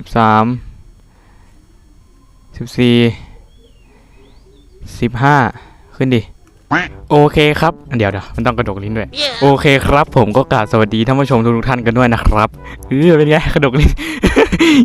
สิบสามสิบสี่สิบห้าขึ้นดิ โอเคครับ เดี๋ยวเดี๋ยวมันต้องกระดกลิ้นด้วย โอเคครับ ผมก็กราบสวัสดีท่านผู้ชมทุกๆท่านกันด้วยนะครับเออเป็นไงกระดกลิ้น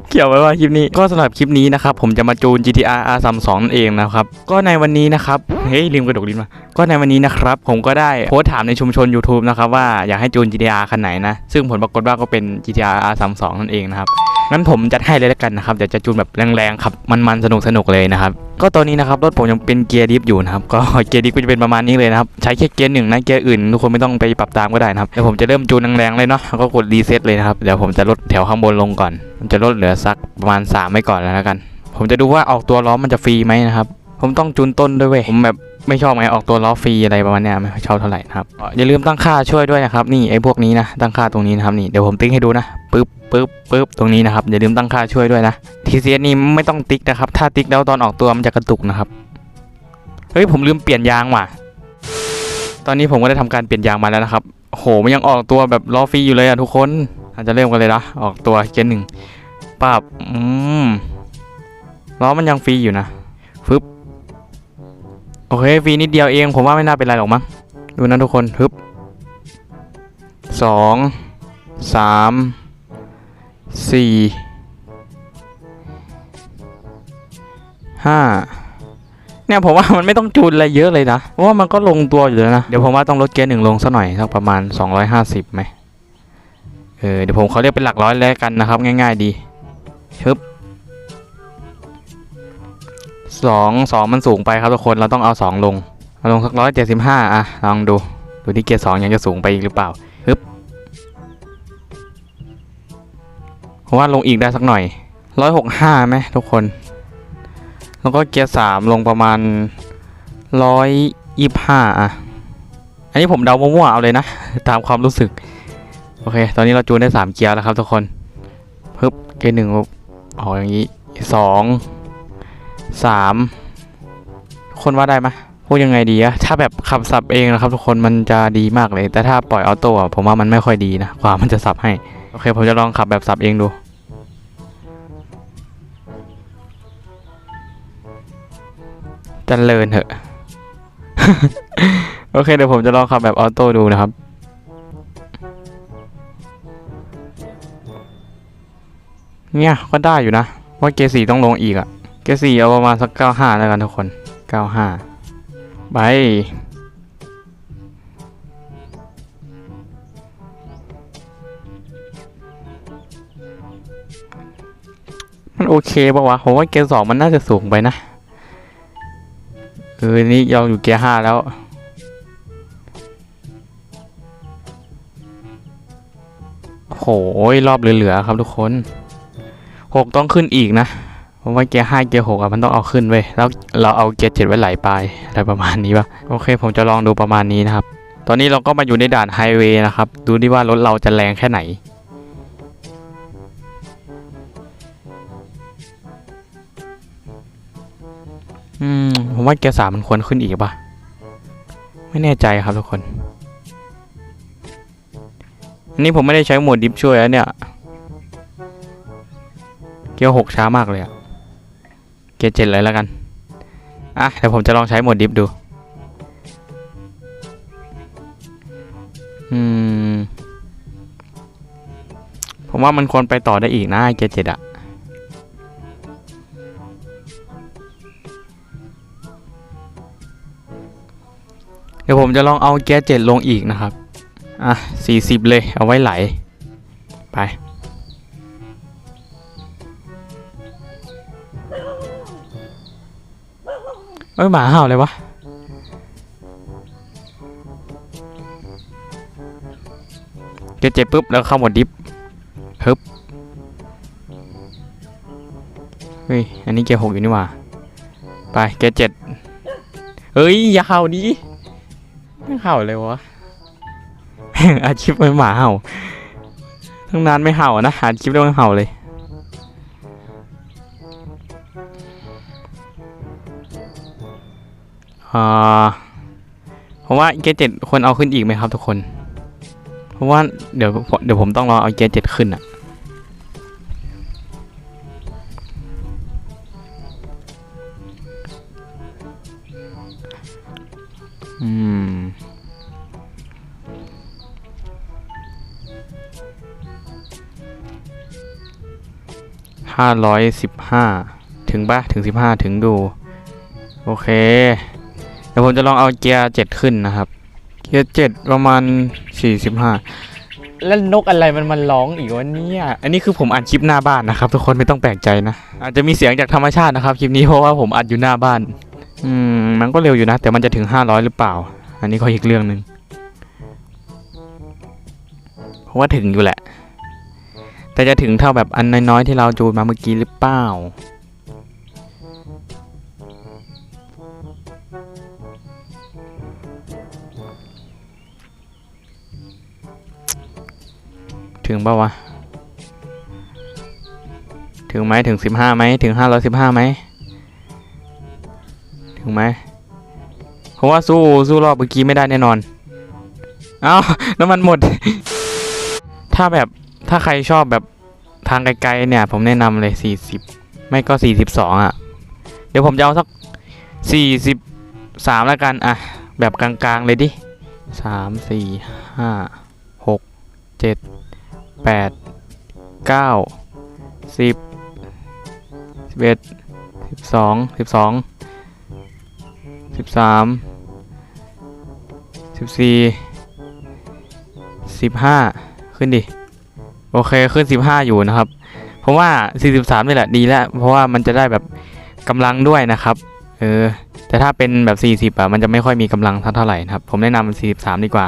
เกี่ยวไว้ว่าคลิปนี้ก็สำหรับคลิปนี้นะครับ ผมจะมาจูน GTR R32 นั่นเองนะครับ ก็ในวันนี้นะครับ เฮ้ยลืมกระดกลิ้นมา ก็ในวันนี้นะครับ ผมก็ได้โพสต์ถามในชุมชน YouTube นะครับว่าอยากให้จูน GTR คันไหนนะ ซึ่งผลปรากฏว่าก็เป็น GTR R32 นั่นเองนะครับ งั้นผมจัดให้เลยแล้วกันนะครับเดี๋ยวจะจูนแบบแรงๆครับมันๆสนุกๆเลยนะครับก็ตอนนี้นะครับรถผมยังเป็นเกียร์ดิฟอยู่นะครับก็เกียร์ดิฟก็จะเป็นประมาณนี้เลยนะครับใช้แค่เกียร์หนึ่งนะเกียร์อื่นทุกคนไม่ต้องไปปรับตามก็ได้นะครับเดี๋ยวผมจะเริ่มจูนแรงๆเลยเนาะก็กดรีเซ็ตเลยนะครับเดี๋ยวผมจะลดแถวข้างบนลงก่อนจะลดเหลือสักประมาณ3ไว้ก่อนแล้วกัน ผมจะดูว่าออกตัวล้อมันจะฟรีไหมนะครับผมต้องจูนต้นด้วยเว้ยผมแบบ ไม่ชอบไงออกตัวล้อฟรีอะไรประมาณเนี้ยไม่ค่อยชอบเท่าไหร่นะครับอย่าลืมตั้งค่าช่วยด้วยนะครับนี่ไอ้พวกนี้นะตั้งค่าตรงนี้นะครับนี่เดี๋ยวผมติ๊กให้ดูนะปึ๊บปึ๊บปึ๊บตรงนี้นะครับอย่าลืมตั้งค่าช่วยด้วยนะ TCS นี่ไม่ต้องติ๊กนะครับถ้าติ๊กแล้วตอนออกตัวมันจะกระตุกนะครับเฮ้ยผมลืมเปลี่ยนยางว่ะตอนนี้ผมก็ได้ทำการเปลี่ยนยางมาแล้วนะครับโหมันยังออกตัวแบบล้อฟรีอยู่เลยอะทุกคนอาจจะเริ่มกันเลยนะออกตัวเกียร์หนึ่งปับอืมล้อมันยังฟรีอยู่นะฟึบ โอเคฟรีนิดเดียวเอง ผมว่าไม่น่าเป็นไรหรอกมั้งดูนะทุกคนฮึบสองสามสี่ห้าเนี่ยผมว่ามันไม่ต้องจูนอะไรเยอะเลยนะ เพราะว่ามันก็ลงตัวอยู่แล้วนะ เดี๋ยวผมว่าต้องลดเกียร์หนึ่งลงสักหน่อยสักประมาณ 250ไหมเออเดี๋ยวผมเขาเรียกเป็นหลักร้อยแล้วกันนะครับ ง่ายๆดีฮึบ สองสองมันสูงไปครับทุกคนเราต้องเอาสองลงเอาลงสักร้อยเจ็ดสิบห้าอะลองดูดูที่เกียร์สองยังจะสูงไปอีกหรือเปล่าฮึบผมว่าลงอีกได้สักหน่อยร้อยหกห้าไหมทุกคน แล้วก็เกียร์สามลงประมาณร้อยยี่ห้าอะอันนี้ผมเดามั่วๆเอาเลยนะ ตามความรู้สึก โอเค ตอนนี้เราจูนได้สามเกียร์แล้วครับทุกคนปึ๊บเกียร์หนึ่งออกอย่างนี้สอง สามคนว่าได้ไหมพูดยังไงดีอะถ้าแบบขับสับเองนะครับทุกคนมันจะดีมากเลย แต่ถ้าปล่อยออโต้ผมว่ามันไม่ค่อยดีนะกว่ามันจะสับให้ โอเคผมจะลองขับแบบสับเองดูจันเลินเถอะ โอเคเดี๋ยวผมจะลองขับแบบออโต้ดูนะครับ เนี่ยก็ได้อยู่นะ ว่าเกสีต้องลงอีกอะ เกสี่เอาประมาณสักเก้าห้าแล้วกันทุกคนเก้าห้าไปมันโอเคปะวะ ผมว่าเกียร์สองมันน่าจะสูงไปนะ เออ นี่ยองอยู่เกียร์ห้าแล้ว โหยรอบเหลือ ๆ ครับทุกคนหกต้องขึ้นอีกนะ ผมว่าเกียร์ห้าเกียร์หกอะมันต้องเอาขึ้นเว้ยแล้วเราเอาเกียร์เจ็ดไว้ไหลไปอะไรประมาณนี้ปะโอเค ผมจะลองดูประมาณนี้นะครับ ตอนนี้เราก็มาอยู่ในด่านไฮเวย์นะครับ ดูดิว่ารถเราจะแรงแค่ไหนอืมผมว่าเกียร์สามมันควรขึ้นอีกปะไม่แน่ใจครับทุกคนอันนี้ผมไม่ได้ใช้โหมดดิฟช่วยแล้วเนี่ย เกียร์หกช้ามากเลยอะ เกียร์เจ็ดเลยแล้วกัน อะเดี๋ยวผมจะลองใช้โหมดดิฟดู อืม ผมว่ามันควรไปต่อได้อีกนะเกียร์เจ็ดอะเดี๋ยวผมจะลองเอาเกียร์เจ็ดลงอีกนะครับ อะสี่สิบเลยเอาไว้ไหล ไป เอ้ยหมาเห่าเลยวะเกจ็ดปุ๊บแล้วเข้าหมดดิฟฮึบเฮ้ย อันนี้เกียร์หกอยู่นี่หว่า ไปเกียร์เจ็ดเฮ้ย อย่าเห่าดิไม่เห่าเลยวะ อาชีพเป็นหมาเห่า ทั้งนานไม่เห่านะอาชีพเรื่องเห่าเลย ผมว่าเกจเจ็ดคนเอาขึ้นอีกไหมครับทุกคน เพราะว่าเดี๋ยวเดี๋ยวผมต้องรอเอาเกจเจ็ดขึ้นอะอืมห้าร้อยสิบห้าถึงปะถึงสิบห้าถึงดู โอเค ดี๋ยวผมจะลองเอาเกียร์เจ็ดขึ้นนะครับ เกียร์เจ็ดประมาณสี่สิบห้าแล้วนกอะไรมันมันร้องอีกวันนี้อันนี้คือผมอัดคลิปหน้าบ้านนะครับ ทุกคนไม่ต้องแปลกใจนะ อาจจะมีเสียงจากธรรมชาตินะครับคลิปนี้เพราะว่าผมอัดอยู่หน้าบ้าน อืมมันก็เร็วอยู่นะ แต่มันจะถึงห้าร้อยหรือเปล่า อันนี้ก็อีกเรื่องหนึ่งเพราะว่าถึงอยู่แหละ แต่จะถึงเท่าแบบอันน้อยๆที่เราจูนมาเมื่อกี้หรือเปล่า ถึงเปล่าวะ ถึงไหมถึงสิบห้าไหมถึงห้าร้อยสิบห้าไหมถึงไหมเพราะว่าสู้สู้รอบเมื่อกี้ไม่ได้แน่นอน เอ้าน้ำมันหมด ถ้าแบบถ้าใครชอบแบบทางไกลๆเนี่ย ผมแนะนำเลยสี่สิบไม่ก็สี่สิบสองอะ เดี๋ยวผมจะเอาสักสี่สิบสามแล้วกัน อะ แบบกลางๆเลยดิสามสี่ห้าหกเจ็ด แปดเก้าสิบสิบเอ็ดสิบสองสิบสองสิบสามสิบสี่สิบห้าขึ้นดิ โอเคขึ้น15อยู่นะครับ เพราะว่า43นี่แหละดีแล้ว เพราะว่ามันจะได้แบบกำลังด้วยนะครับ เออ แต่ถ้าเป็นแบบ40อะ มันจะไม่ค่อยมีกำลังเท่าไหร่นะครับ ผมแนะนำ43ดีกว่า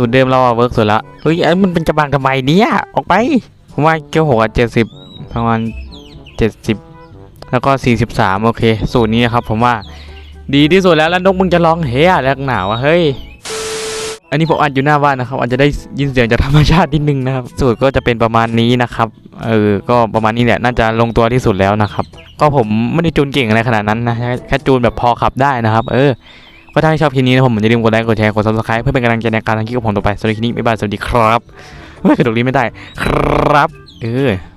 สูตรเดิมเราอะเวิร์กสุดละเฮ้ยไอ้มันเป็นกระบังทำไมเนี่ยออกไปผมว่าเกียวหกอะเจ็ดสิบประมาณเจ็ดสิบแล้วก็สี่สิบสามโอเค สูตรนี้นะครับผมว่าดีที่สุดแล้วแล้วนกมึงจะร้องเฮียแล้วหนาวอะเฮ้ยอันนี้ผมอัดอยู่หน้าบ้านนะครับอาจจะได้ยินเสียงจากธรรมชาตินิดนึงนะครับสูตรก็จะเป็นประมาณนี้นะครับเออก็ประมาณนี้แหละน่าจะลงตัวที่สุดแล้วนะครับ ก็ผมไม่ได้จูนเก่งอะไรขนาดนั้นนะแค่จูนแบบพอขับได้นะครับ เออ ก็ถ้าชอบคลิปนี้นะผมอย่าลืมกดไลค์กดแชร์กด subscribe เพื่อเป็นกำลังใจในการทำคลิปของผมต่อไปสำหรับคลิปนี้บ๊ายบายสวัสดีครับไม่กระดดลิ้นไม่ได้ครับเออ